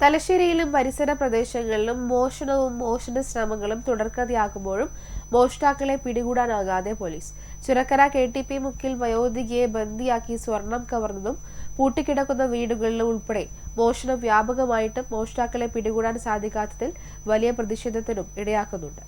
തലശ്ശേരിയിലും പരിസര പ്രദേശങ്ങളിലും മോഷണവും മോഷണ ശ്രമങ്ങളും തുടർക്കഥയാകുമ്പോഴും മോഷ്ടാക്കളെ പിടികൂടാനാകാതെ police. Churakkara K T P മുക്കിൽ വയോധികയെ ബന്ദിയാക്കി സ്വർണം കവർന്നതും പൂട്ടിക്കിടക്കുന്ന വീടുകളിലും ഉൾപ്പെടെ മോഷണം വ്യാപകമായിട്ടും മോഷ്ടാക്കളെ പിടികൂടാൻ സാധിക്കാത്തതിൽ വലിയ പ്രതിഷേധത്തിനും ഇടയാക്കുന്നുണ്ട്.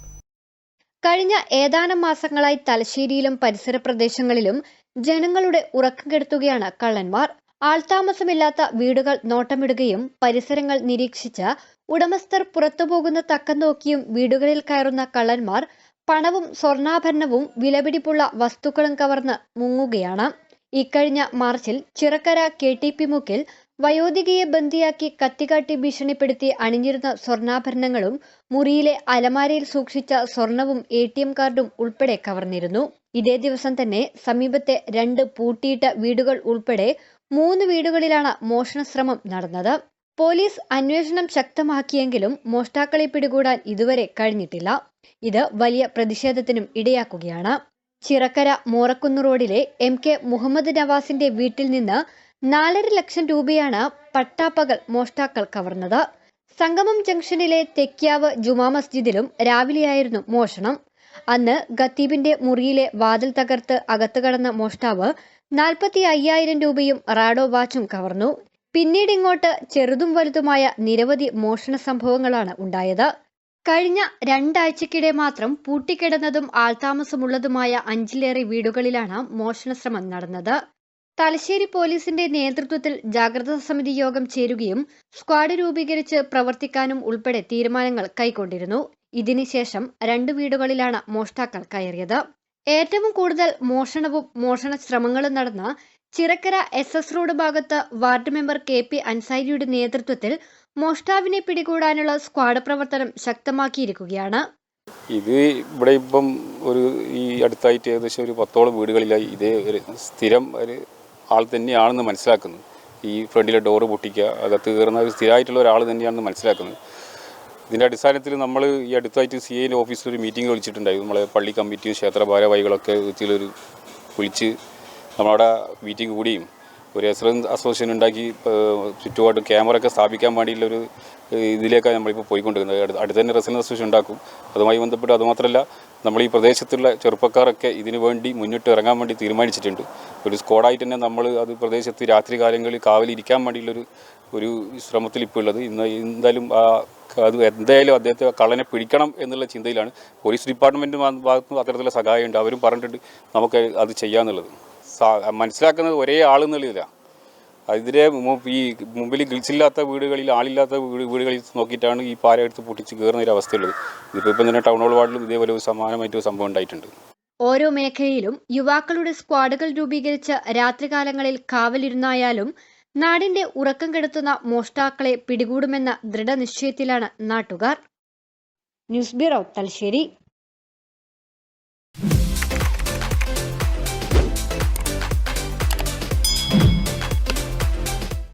കഴിഞ്ഞ ഏതാനും മാസങ്ങളായി തലശ്ശേരിയിലും പരിസര പ്രദേശങ്ങളിലും ജനങ്ങളുടെ ഉറക്കം കെടുത്തുകയാണ് കള്ളന്മാർ. ആൾതാമസമില്ലാത്ത വീടുകൾ നോട്ടമിടുകയും പരിസരങ്ങൾ നിരീക്ഷിച്ച് ഉടമസ്ഥർ പുറത്തുപോകുന്ന തക്കം നോക്കിയും വീടുകളിൽ കയറുന്ന കള്ളന്മാർ പണവും സ്വർണാഭരണവും വിലപിടിപ്പുള്ള വസ്തുക്കളും കവർന്ന് മുങ്ങുകയാണ്. ഇക്കഴിഞ്ഞ മാർച്ചിൽ ചിറക്കര കെ ടി പി മുക്കിൽ വയോധികയെ ബന്ദിയാക്കി കത്തികാട്ടി ഭീഷണിപ്പെടുത്തി അണിഞ്ഞിരുന്ന സ്വർണാഭരണങ്ങളും മുറിയിലെ അലമാരയിൽ സൂക്ഷിച്ച സ്വർണവും എ ടി എം കാർഡും ഉൾപ്പെടെ കവർന്നിരുന്നു. ഇതേ ദിവസം തന്നെ സമീപത്തെ രണ്ട് പൂട്ടിയിട്ട വീടുകൾ ഉൾപ്പെടെ മൂന്ന് വീടുകളിലാണ് മോഷണശ്രമം നടന്നത്. പോലീസ് അന്വേഷണം ശക്തമാക്കിയെങ്കിലും മോഷ്ടാക്കളെ പിടികൂടാൻ ഇതുവരെ കഴിഞ്ഞിട്ടില്ല. ഇത് വലിയ പ്രതിഷേധത്തിനും ഇടയാക്കുകയാണ്. ചിറക്കര മോറക്കുന്ന് റോഡിലെ എം കെ മുഹമ്മദ് നവാസിന്റെ വീട്ടിൽ നിന്ന് നാലര ലക്ഷം രൂപയാണ് പട്ടാപ്പകൽ മോഷ്ടാക്കൾ കവർന്നത്. സംഗമം ജംഗ്ഷനിലെ തെക്കിയാവ് ജുമാ മസ്ജിദിലും രാവിലെയായിരുന്നു മോഷണം. അന്ന് ഖത്തീബിന്റെ മുറിയിലെ വാതിൽ തകർത്ത് അകത്തു കടന്ന മോഷ്ടാവ് നാൽപ്പത്തി അയ്യായിരം രൂപയും റാഡോ വാച്ചും കവർന്നു. പിന്നീട് ഇങ്ങോട്ട് ചെറുതും വലുതുമായ നിരവധി മോഷണ സംഭവങ്ങളാണ് ഉണ്ടായത്. കഴിഞ്ഞ രണ്ടാഴ്ചക്കിടെ മാത്രം പൂട്ടിക്കിടന്നതും ആൾതാമസമുള്ളതുമായ അഞ്ചിലേറെ വീടുകളിലാണ് മോഷണ ശ്രമം നടന്നത്. തലശ്ശേരി പോലീസിന്റെ നേതൃത്വത്തിൽ ജാഗ്രതാ സമിതി യോഗം ചേരുകയും സ്ക്വാഡ് രൂപീകരിച്ച് പ്രവർത്തിക്കാനും ഉൾപ്പെടെ തീരുമാനങ്ങൾ കൈക്കൊണ്ടിരുന്നു. ഇതിനുശേഷം രണ്ട് വീടുകളിലാണ് മോഷ്ടാക്കൾ കയറിയത്. ഏറ്റവും കൂടുതൽ മോഷണവും മോഷണ ശ്രമങ്ങളും നടന്ന ചിറക്കര എസ് എസ് റോഡ് ഭാഗത്ത് വാർഡ് മെമ്പർ കെ പി അൻസാരിയുടെ നേതൃത്വത്തിൽ മോഷ്ടാവിനെ പിടികൂടാനുള്ള സ്ക്വാഡ് പ്രവർത്തനം ശക്തമാക്കിയിരിക്കുകയാണ്. ഇത് ഇവിടെ ഇപ്പം ഒരു ഈ അടുത്തായിട്ട് ഏകദേശം ഒരു പത്തോളം വീടുകളിലായി ഇതേ ഒരു സ്ഥിരം ഒരു ആൾ തന്നെയാണെന്ന് മനസ്സിലാക്കുന്നു. ഈ ഫ്രണ്ടിലെ ഡോറ് പൊട്ടിക്കുക അകത്ത് കയറുന്ന ഒരു സ്ഥിരമായിട്ടുള്ള ഒരാൾ തന്നെയാണെന്ന് മനസ്സിലാക്കുന്നത് ഇതിന്റെ അടിസ്ഥാനത്തിൽ നമ്മൾ ഈ അടുത്തായിട്ട് സി ഐന്റെ ഓഫീസിൽ ഒരു മീറ്റിംഗ് വിളിച്ചിട്ടുണ്ടായി നമ്മളെ പള്ളി കമ്മിറ്റിയും ക്ഷേത്ര ഭാരവാഹികളൊക്കെ ഇതിലൊരു വിളിച്ച് നമ്മളവിടെ മീറ്റിംഗ് കൂടിയും ഒരു എക്സലൻസ് അസോസിയേഷൻ ഉണ്ടാക്കി ചുറ്റുപാട് ക്യാമറ ഒക്കെ സ്ഥാപിക്കാൻ വേണ്ടിയുള്ളൊരു ഇതിലേക്കാണ് നമ്മളിപ്പോൾ പോയിക്കൊണ്ടിരിക്കുന്നത് അടുത്ത് അടുത്ത് തന്നെ റെസിഡൻസ് അസോസിയേഷൻ ഉണ്ടാക്കും. അതുമായി ബന്ധപ്പെട്ട് അതുമാത്രമല്ല നമ്മൾ ഈ പ്രദേശത്തുള്ള ചെറുപ്പക്കാരൊക്കെ ഇതിനു വേണ്ടി മുന്നിട്ട് ഇറങ്ങാൻ വേണ്ടി തീരുമാനിച്ചിട്ടുണ്ട്. ഒരു സ്ക്വാഡായിട്ട് തന്നെ നമ്മൾ അത് പ്രദേശത്ത് രാത്രി കാലങ്ങളിൽ കാവലിരിക്കാൻ വേണ്ടിയുള്ളൊരു ഒരു ശ്രമത്തിൽ ഇപ്പോൾ ഉള്ളത്. ഇന്ന് എന്തായാലും അത് എന്തായാലും അദ്ദേഹത്തെ കള്ളനെ പിടിക്കണം എന്നുള്ള ചിന്തയിലാണ്. പോലീസ് ഡിപ്പാർട്ട്മെന്റ് ഭാഗത്തും അത്തരത്തിലുള്ള സഹായമുണ്ട്. അവരും പറഞ്ഞിട്ടുണ്ട് നമുക്ക് അത് ചെയ്യാന്നുള്ളത്. മനസ്സിലാക്കുന്നത് ഒരേ ആൾ എന്നുള്ളതില്ല. അതിരെ ഈ മുമ്പിൽ ഗിൽസില്ലാത്ത വീടുകളിൽ ആളില്ലാത്ത വീട് വീടുകളിൽ നോക്കിയിട്ടാണ് ഈ പാര എടുത്ത് പൊട്ടിച്ച് കയറുന്ന ഒരു അവസ്ഥയുള്ളത്. ഇതിപ്പോൾ ഇപ്പം തന്നെ ടൗൺ ഹോൾ വാർഡിലും ഇതേപോലെ ഒരു സമാനമായിട്ട് സംഭവം ഉണ്ടായിട്ടുണ്ട്. ഓരോ മേഖലയിലും യുവാക്കളുടെ സ്ക്വാഡുകൾ രൂപീകരിച്ച് രാത്രികാലങ്ങളിൽ കാവലിരുന്നായാലും നാടിന്റെ ഉറക്കം കെടുത്തുന്ന മോഷ്ടാക്കളെ പിടികൂടുമെന്ന ദൃഢനിശ്ചയത്തിലാണ് നാട്ടുകാർ. News bureau Thalassery.